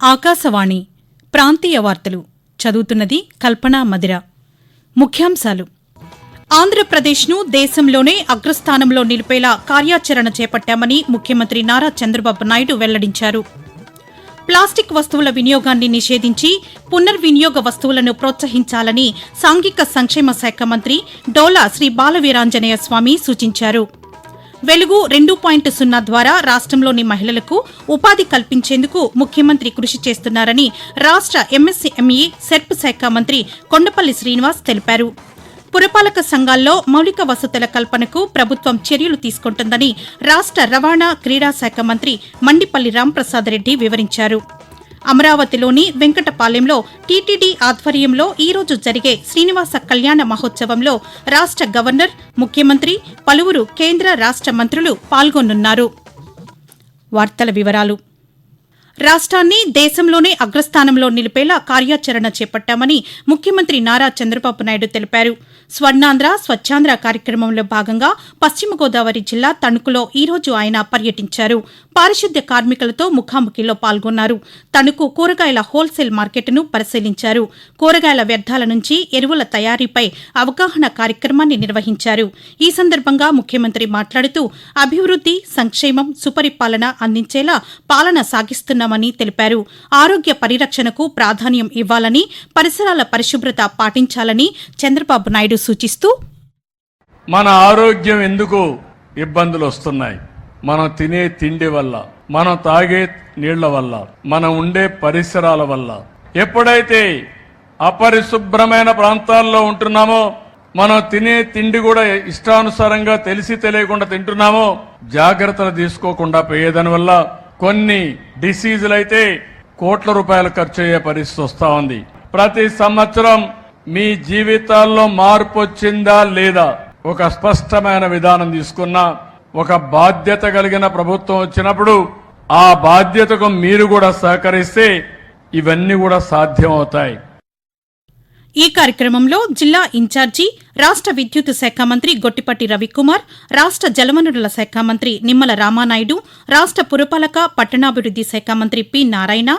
ఆకాశవాణి ప్రాంతీయ వార్తలు చదువుతున్నది కల్పనా మదిర. ముఖ్యాంశాలు. ఆంధ్రప్రదేశ్ను దేశంలోనే అగ్రస్థానంలో నిలిపేలా కార్యాచరణ చేపట్టామని ముఖ్యమంత్రి నారా చంద్రబాబు నాయుడు వెల్లడించారు. ప్లాస్టిక్ వస్తువుల వినియోగాన్ని నిషేధించి పునర్వినియోగ వస్తువులను ప్రోత్సహించాలని సాంఘిక సంక్షేమ శాఖ మంత్రి డోలా శ్రీ బాలవీరాంజనేయ స్వామి సూచించారు. వెలుగు రెండు పాయింట్ సున్నా ద్వారా రాష్ట్రంలోని మహిళలకు ఉపాధి కల్పించేందుకు ముఖ్యమంత్రి కృషి చేస్తున్నారని రాష్ట్ర ఎంఎస్సీఎంఈ సెర్ప్ శాఖ మంత్రి కొండపల్లి శ్రీనివాస్ తెలిపారు. పురపాలక సంఘాల్లో మౌలిక వసతుల కల్పనకు ప్రభుత్వం చర్యలు తీసుకుంటుందని రాష్ట్ర రవాణా క్రీడా శాఖ మంత్రి మండిపల్లి రాంప్రసాద్ రెడ్డి వివరించారు. అమరావతిలోని వెంకటపాలెంలో టీటీడీ ఆధ్వర్యంలో ఈరోజు జరిగే శ్రీనివాస కళ్యాణ మహోత్సవంలో రాష్ట్ర గవర్నర్ ముఖ్యమంత్రి పలువురు కేంద్ర రాష్ట్ర మంత్రులు పాల్గొనున్నారు. వార్తల వివరాలు. రాష్ట్రాన్ని దేశంలోనే అగ్రస్థానంలో నిలిపేలా కార్యాచరణ చేపట్టామని ముఖ్యమంత్రి నారా చంద్రబాబు నాయుడు తెలిపారు. స్వర్ణాంధ్ర స్వచ్ఛాంధ్ర కార్యక్రమంలో భాగంగా పశ్చిమ గోదావరి జిల్లా తణుకులో ఈ రోజు ఆయన పర్యటించారు. పారిశుద్ధ్య కార్మికులతో ముఖాముఖిలో పాల్గొన్నారు. తణుకు కూరగాయల హోల్సేల్ మార్కెట్ను పరిశీలించారు. కూరగాయల వ్యర్థాల నుంచి ఎరువుల తయారీపై అవగాహన కార్యక్రమాన్ని నిర్వహించారు. ఈ సందర్భంగా ముఖ్యమంత్రి మాట్లాడుతూ అభివృద్ది సంక్షేమం సుపరిపాలన అందించేలా పాలన సాగిస్తున్నామని తెలిపారు. ఆరోగ్య పరిరక్షణకు ప్రాధాన్యం ఇవ్వాలని పరిసరాల పరిశుభ్రత పాటించాలని చంద్రబాబు నాయుడు సూచిస్తూ మన ఆరోగ్యం ఎందుకు ఇబ్బందులు వస్తున్నాయి మనం తినే తిండి వల్ల మనం తాగే నీళ్ళ వల్ల మనం ఉండే పరిసరాల వల్ల. ఎప్పుడైతే అపరిశుభ్రమైన ప్రాంతాల్లో ఉంటున్నామో మనం తినే తిండి కూడా ఇష్టానుసారంగా తెలిసి తెలియకుండా తింటున్నామో జాగ్రత్తలు తీసుకోకుండా పోయేదాని వల్ల కొన్ని డిసీజులు అయితే కోట్ల రూపాయలు ఖర్చు అయ్యే పరిస్థితి వస్తా ఉంది. ప్రతి సంవత్సరం మీ జీవితాల్లో మార్పు వచ్చిందా లేదా ఒక స్పష్టమైన విధానం తీసుకున్నా ఒక బాధ్యత కలిగిన ప్రభుత్వం వచ్చినప్పుడు ఆ బాధ్యతకు మీరు కూడా సహకరిస్తే ఇవన్నీ కూడా సాధ్యమవుతాయి. ఈ కార్యక్రమంలో జిల్లా ఇన్ఛార్జి రాష్ట్ర విద్యుత్ శాఖ మంత్రి గొట్టిపట్టి రవికుమార్ రాష్ట్ర జలవనరుల శాఖ మంత్రి నిమ్మల రామానాయుడు రాష్ట్ర పురపాలక పట్టణాభివృద్ది శాఖ మంత్రి P Narayana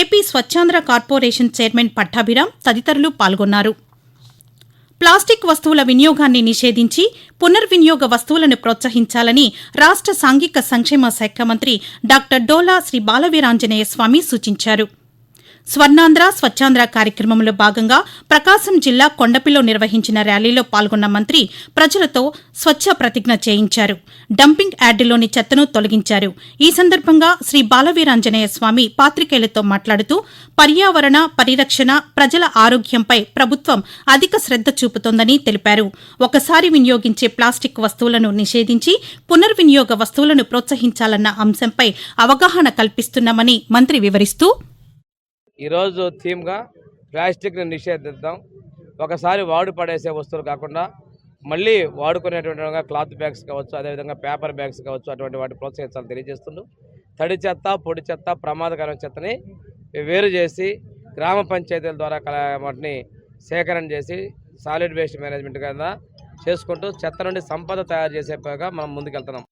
AP Swachhandhra corporation chairman Pattabhiram తదితరులు పాల్గొన్నారు. ప్లాస్టిక్ వస్తువుల వినియోగాన్ని నిషేధించి పునర్వినియోగ వస్తువులను ప్రోత్సహించాలని రాష్ట్ర సాంఘిక సంక్షేమ శాఖ మంత్రి డాక్టర్ డోలా శ్రీ బాలవీరాంజనేయ స్వామి సూచించారు. స్వర్ణాంధ్ర స్వచ్ఛాంధ్ర కార్యక్రమంలో భాగంగా ప్రకాశం జిల్లా కొండపిలో నిర్వహించిన ర్యాలీలో పాల్గొన్న మంత్రి ప్రజలతో స్వచ్ఛ ప్రతిజ్ఞ చేయించారు. డంపింగ్ యార్డులోని చెత్తను తొలగించారు. ఈ సందర్భంగా శ్రీ బాలవీరాంజనేయ స్వామి పాత్రికేయులతో మాట్లాడుతూ పర్యావరణ పరిరక్షణ ప్రజల ఆరోగ్యంపై ప్రభుత్వం అధిక శ్రద్ద చూపుతోందని తెలిపారు. ఒకసారి వినియోగించే ప్లాస్టిక్ వస్తువులను నిషేధించి పునర్వినియోగ వస్తువులను ప్రోత్సహించాలన్న అంశంపై అవగాహన కల్పిస్తున్నామని మంత్రి వివరిస్తూ ఈరోజు థీమ్గా ప్లాస్టిక్ని నిషేధిద్దాం. ఒకసారి వాడు పడేసే వస్తువులు కాకుండా మళ్ళీ వాడుకునేటువంటి క్లాత్ బ్యాగ్స్ కావచ్చు అదేవిధంగా పేపర్ బ్యాగ్స్ కావచ్చు అటువంటి వాటి ప్రోత్సహించాలని తెలియజేస్తుండ్రు తడి చెత్త పొడి చెత్త ప్రమాదకరమైన చెత్తని వేరు చేసి గ్రామ పంచాయతీల ద్వారా కల వాటిని సేకరణ చేసి సాలిడ్ వేస్ట్ మేనేజ్మెంట్ కింద చేసుకుంటూ చెత్త నుండి సంపద తయారు చేసే మనం ముందుకెళ్తున్నాం.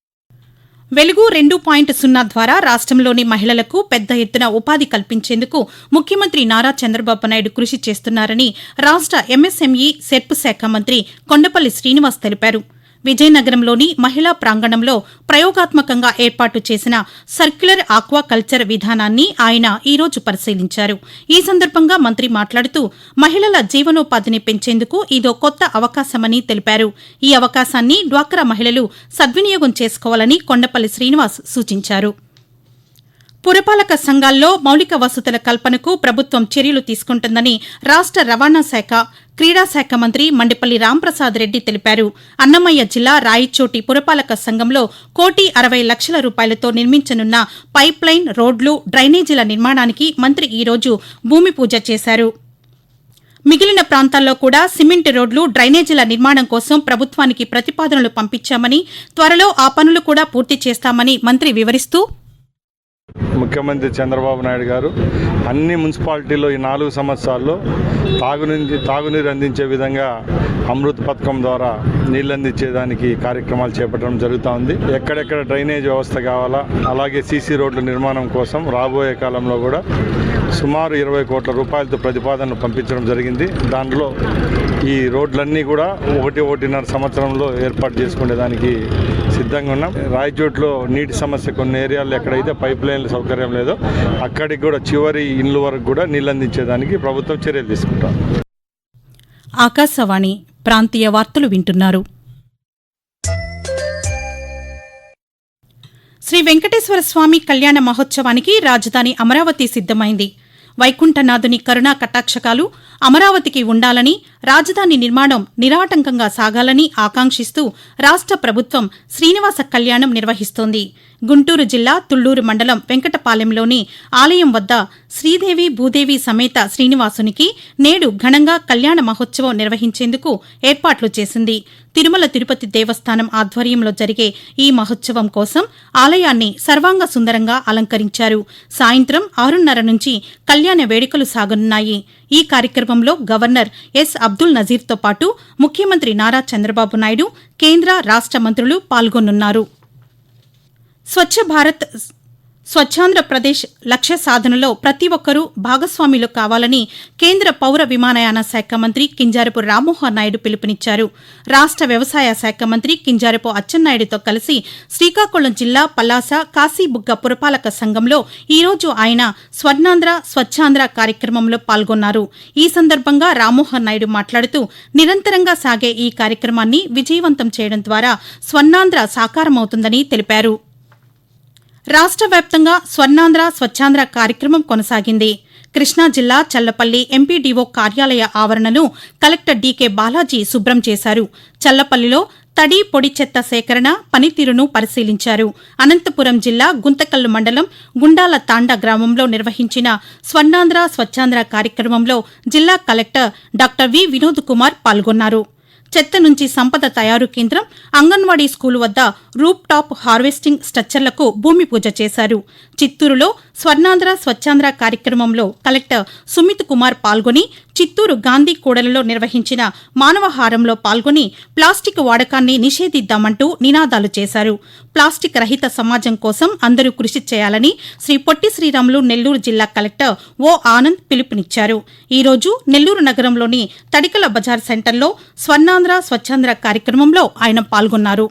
వెలుగు రెండు పాయింట్ సున్నా ద్వారా రాష్ట్రంలోని మహిళలకు పెద్ద ఎత్తున ఉపాధి కల్పించేందుకు ముఖ్యమంత్రి నారా చంద్రబాబు నాయుడు కృషి చేస్తున్నారని రాష్ట్ర ఎంఎస్ఎంఈ సెర్ప్ శాఖ మంత్రి కొండపల్లి శ్రీనివాస్ తెలిపారు. విజయనగరంలోని మహిళా ప్రాంగణంలో ప్రయోగాత్మకంగా ఏర్పాటు చేసిన సర్క్యులర్ ఆక్వా కల్చర్ విధానాన్ని ఆయన ఈరోజు పరిశీలించారు. ఈ సందర్భంగా మంత్రి మాట్లాడుతూ మహిళల జీవనోపాధిని పెంచేందుకు ఇదో కొత్త అవకాశమని తెలిపారు. ఈ అవకాశాన్ని డ్వాక్రా మహిళలు సద్వినియోగం చేసుకోవాలని కొండపల్లి శ్రీనివాస్ సూచించారు. పురపాలక సంఘాల్లో మౌలిక వసతుల కల్పనకు ప్రభుత్వం చర్యలు తీసుకుంటుందని రాష్ట్ర రవాణా శాఖ క్రీడా శాఖ మంత్రి మండిపల్లి రాంప్రసాద్ రెడ్డి తెలిపారు. అన్నమయ్య జిల్లా రాయచోటి పురపాలక సంఘంలో కోటి అరవై లక్షల రూపాయలతో నిర్మించనున్న పైప్ లైన్ రోడ్లు డ్రైనేజీల నిర్మాణానికి మంత్రి ఈ రోజు భూమి పూజ చేశారు. మిగిలిన ప్రాంతాల్లో కూడా సిమెంట్ రోడ్లు డ్రైనేజీల నిర్మాణం కోసం ప్రభుత్వానికి ప్రతిపాదనలు పంపించామని త్వరలో ఆ పనులు కూడా పూర్తి చేస్తామని మంత్రి వివరిస్తూ ముఖ్యమంత్రి చంద్రబాబు నాయుడు గారు అన్ని మున్సిపాలిటీల్లో ఈ నాలుగు సంవత్సరాల్లో తాగునీరు తాగునీరు అందించే విధంగా అమృత్ పథకం ద్వారా నీళ్ళు అందించేదానికి కార్యక్రమాలు చేపట్టడం జరుగుతూ ఉంది. ఎక్కడెక్కడ డ్రైనేజ్ వ్యవస్థ కావాలా అలాగే సీసీ రోడ్ల నిర్మాణం కోసం రాబోయే కాలంలో కూడా సుమారు ఇరవై కోట్ల రూపాయలతో ప్రతిపాదనలు పంపించడం జరిగింది. దాంట్లో ఈ రోడ్లన్నీ కూడా ఒకటి ఒకటిన్నర సంవత్సరంలో ఏర్పాటు చేసుకునే దానికి సిద్ధంగా ఉన్నాం. రాయచోట్లో నీటి సమస్య కొన్ని ఏరియాల్లో ఎక్కడైతే పైప్ లైన్ల సౌకర్యం లేదో అక్కడికి కూడా చివరి ఇండ్ల వరకు కూడా నీళ్ళు అందించేదానికి ప్రభుత్వం చర్యలు తీసుకుంటాం ఆకాశవాణి ప్రాంతీయ వార్తలు వింటున్నారు. శ్రీ వెంకటేశ్వర స్వామి కళ్యాణ మహోత్సవానికి రాజధాని అమరావతి సిద్దమైంది వైకుంఠనాథుని కరుణా కటాక్షకాలు అమరావతికి ఉండాలని రాజధాని నిర్మాణం నిరాటంకంగా సాగాలని ఆకాంక్షిస్తూ రాష్ట్ర ప్రభుత్వం శ్రీనివాస కళ్యాణం నిర్వహిస్తోంది. గుంటూరు జిల్లా తుళ్ళూరు మండలం వెంకటపాలెంలోని ఆలయం వద్ద శ్రీదేవి భూదేవి సమేత శ్రీనివాసునికి నేడు ఘనంగా కళ్యాణ మహోత్సవం నిర్వహించేందుకు ఏర్పాట్లు చేసింది. తిరుమల తిరుపతి దేవస్థానం ఆధ్వర్యంలో జరిగే ఈ మహోత్సవం కోసం ఆలయాన్ని సర్వాంగ సుందరంగా అలంకరించారు. సాయంత్రం ఆరున్నర నుంచి కళ్యాణ వేడుకలు సాగనున్నాయి. ఈ కార్యక్రమంలో గవర్నర్ ఎస్ అబ్దుల్ నజీర్తో పాటు ముఖ్యమంత్రి నారా చంద్రబాబు నాయుడు కేంద్ర రాష్ట మంత్రులు పాల్గొనున్నారు. స్వచ్ఛ భారత్ స్వచ్ఛాంధ్రప్రదేశ్ లక్ష్య సాధనలో ప్రతి ఒక్కరూ భాగస్వాములు కావాలని కేంద్ర పౌర విమానయాన శాఖ మంత్రి కింజారపు రామ్మోహన్ నాయుడు పిలుపునిచ్చారు. రాష్ట వ్యవసాయ శాఖ మంత్రి కింజారపు అచ్చెన్నాయుడుతో కలిసి శ్రీకాకుళం జిల్లా పలాస కాశీబుగ్గ పురపాలక సంఘంలో ఈరోజు ఆయన స్వర్ణాంధ్ర స్వచ్ఛాంధ్ర కార్యక్రమంలో పాల్గొన్నారు. ఈ సందర్భంగా రామ్మోహన్ నాయుడు మాట్లాడుతూ నిరంతరంగా సాగే ఈ కార్యక్రమాన్ని విజయవంతం చేయడం ద్వారా స్వర్ణాంధ్ర సాకారమవుతుందని తెలిపారు. రాష్ట్ర వ్యాప్తంగా స్వర్ణాంధ్ర స్వచ్ఛాంధ్ర కార్యక్రమం కొనసాగింది. కృష్ణా జిల్లా చల్లపల్లి ఎంపీడీఓ కార్యాలయ ఆవరణను కలెక్టర్ డీకే బాలాజీ శుభ్రం చేశారు. చల్లపల్లిలో తడి పొడి చెత్త సేకరణ పనితీరును పరిశీలించారు. అనంతపురం జిల్లా గుంతకల్లు మండలం గుండాల తాండా గ్రామంలో నిర్వహించిన స్వర్ణాంధ్ర స్వచ్ఛాంధ్ర కార్యక్రమంలో జిల్లా collector doctor V Vinod Kumar పాల్గొన్నారు. చెత్త నుంచి సంపద తయారు కేంద్రం అంగన్వాడీ స్కూల్ వద్ద రూప్ టాప్ హార్వెస్టింగ్ స్ట్రక్చర్లకు భూమి పూజ చేశారు. చిత్తూరులో స్వర్ణాంధ్ర స్వచ్ఛాంధ్ర కార్యక్రమంలో కలెక్టర్ సుమిత్ కుమార్ పాల్గొని చిత్తూరు గాంధీ కూడలిలో నిర్వహించిన మానవహారంలో పాల్గొని ప్లాస్టిక్ వాడకాన్ని నిషేధిద్దామంటూ నినాదాలు చేశారు. ప్లాస్టిక్ రహిత సమాజం కోసం అందరూ కృషి చేయాలని శ్రీ పొట్టి శ్రీరాములు నెల్లూరు జిల్లా కలెక్టర్ ఓ ఆనంద్ పిలుపునిచ్చారు. ఈరోజు నెల్లూరు నగరంలోని తడికల బజార్ సెంటర్లో స్వర్ణాంధ్ర స్వచ్ఛాంధ్ర కార్యక్రమంలో ఆయన పాల్గొన్నారు.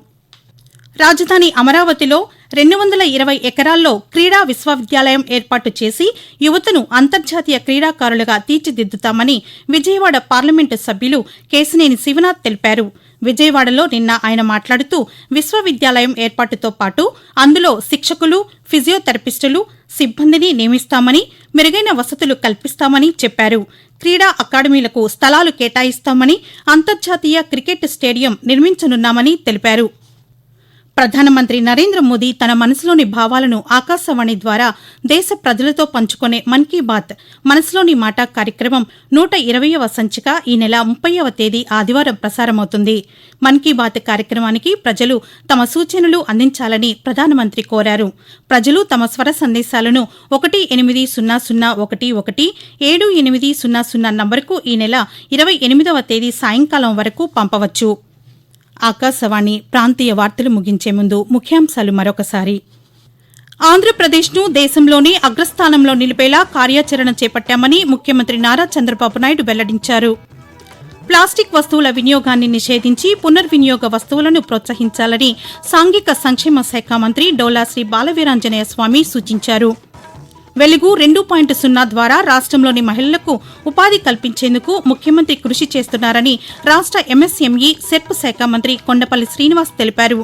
రాజధాని అమరావతిలో రెండు వందల ఇరవై ఎకరాల్లో క్రీడా విశ్వవిద్యాలయం ఏర్పాటు చేసి యువతను అంతర్జాతీయ క్రీడాకారులుగా తీర్చిదిద్దుతామని విజయవాడ పార్లమెంటు సభ్యులు కేశినేని శివనాథ్ తెలిపారు. విజయవాడలో నిన్న ఆయన మాట్లాడుతూ విశ్వవిద్యాలయం ఏర్పాటుతో పాటు అందులో శిక్షకులు ఫిజియోథెరపిస్టులు సిబ్బందిని నియమిస్తామని మెరుగైన వసతులు కల్పిస్తామని చెప్పారు. క్రీడా అకాడమీలకు స్థలాలు కేటాయిస్తామని అంతర్జాతీయ క్రికెట్ స్టేడియం నిర్మించనున్నామని తెలిపారు. ప్రధానమంత్రి నరేంద్ర మోదీ తన మనసులోని భావాలను ఆకాశవాణి ద్వారా దేశ ప్రజలతో పంచుకునే మన్ కీ బాత్ మనసులోని మాట కార్యక్రమం నూట ఇరవయవ సంచిక ఈ నెల ముప్పైవ తేదీ ఆదివారం ప్రసారమవుతుంది. మన్ కీ బాత్ కార్యక్రమానికి ప్రజలు తమ సూచనలు అందించాలని ప్రధానమంత్రి కోరారు. ప్రజలు తమ స్వర సందేశాలను ఒకటి ఎనిమిది సున్నా సున్నా ఒకటి ఒకటి ఏడు ఎనిమిది సున్నా సున్నా నంబరుకు ఈ నెల ఇరవై ఎనిమిదవ తేదీ సాయంకాలం వరకు పంపవచ్చు. ఆకాశవాణి ప్రాంతీయ వార్తలు ముగించే ముందు ముఖ్యాంశాలు మరొకసారి. ఆంధ్రప్రదేశ్ను దేశంలోనే అగ్రస్థానంలో నిలిపేలా కార్యాచరణ చేపట్టామని ముఖ్యమంత్రి నారా చంద్రబాబు నాయుడు వెల్లడించారు. ప్లాస్టిక్ వస్తువుల వినియోగాన్ని నిషేధించి పునర్వినియోగ వస్తువులను ప్రోత్సహించాలని సాంఘిక సంక్షేమ శాఖ మంత్రి డోలా శ్రీ బాలవీరాంజనేయ స్వామి సూచించారు. వెలుగు రెండు పాయింట్ సున్నా ద్వారా రాష్ట్రంలోని మహిళలకు ఉపాధి కల్పించేందుకు ముఖ్యమంత్రి కృషి చేస్తున్నారని రాష్ట్ర ఎంఎస్ఎంఈ సెర్ప్ శాఖ మంత్రి కొండపల్లి శ్రీనివాస్ తెలిపారు.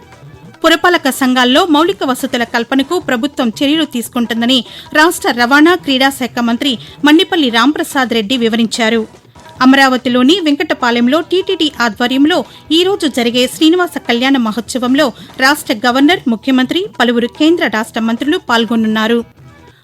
పురపాలక సంఘాల్లో మౌలిక వసతుల కల్పనకు ప్రభుత్వం చర్యలు తీసుకుంటుందని రాష్ట్ర రవాణా క్రీడా శాఖ మంత్రి మండిపల్లి రాంప్రసాద్ రెడ్డి వివరించారు. అమరావతిలోని వెంకటపాలెంలో టీటీడీ ఆధ్వర్యంలో ఈ రోజు జరిగే శ్రీనివాస కళ్యాణ మహోత్సవంలో రాష్ట్ర గవర్నర్ ముఖ్యమంత్రి పలువురు కేంద్ర రాష్ట్ర మంత్రులు పాల్గొనున్నారు.